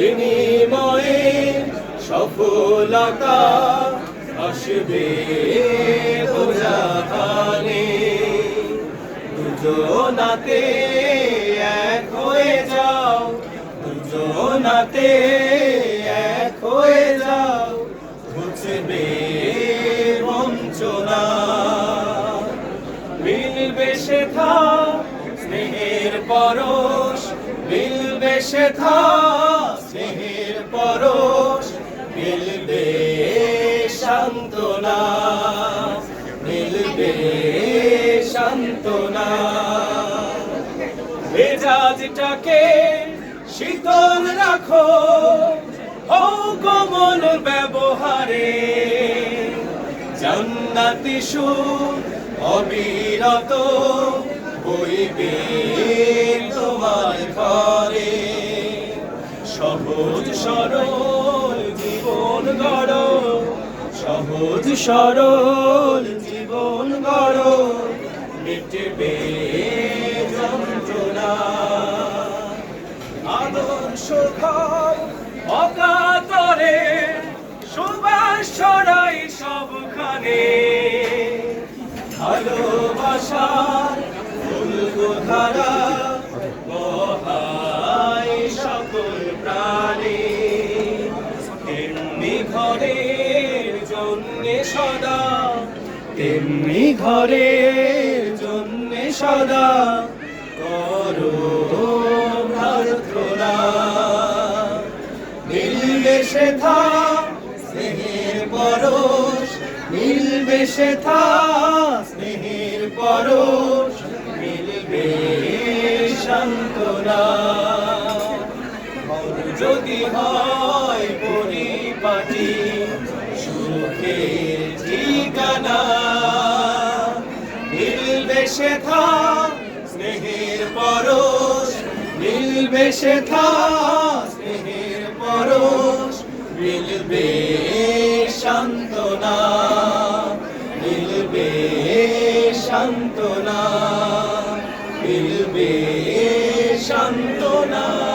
বিনিময়ে সফলতা আসবে বোঝাখানে। দুজনাতে এক হয়ে যাও, দুজনাতে এক হয়ে যাও, ঘুচবে বঞ্চনা। মিলবে শেখা স্নেহের পরশ, মিলবে শেখা স্নেহের পরশ মিলবে সান্ত্বনা। মিলবে সান্ত্বনা। মেজাজটাকে শীতল রাখো ও কমল ব্যবহারে। জান্নাতি অবিরত বইবে। সরল জীবন গড়, সহজ সরল জীবন গড়, মিটবে যন্ত্রণা। আদর্শ ঘর অকাতরে সুবাস ছড়াই সবখানে। ভালোবাসার ফুলধারা বহাই সদা, তেমনি ঘরের জন্যে সদা করো প্রার্থনা মিলবে সেথা স্নেহের পরশ। মিলবে সেথা স্নেহের পরশ। মিলবে সান্ত্বনা। যদি হয় পরিপাটি সুখের সেথা স্নেহের পরশ মিলবে সেথা স্নেহের পরশ মিলবে সান্ত্বনা মিলবে সান্ত্বনা মিলবে সান্ত্বনা।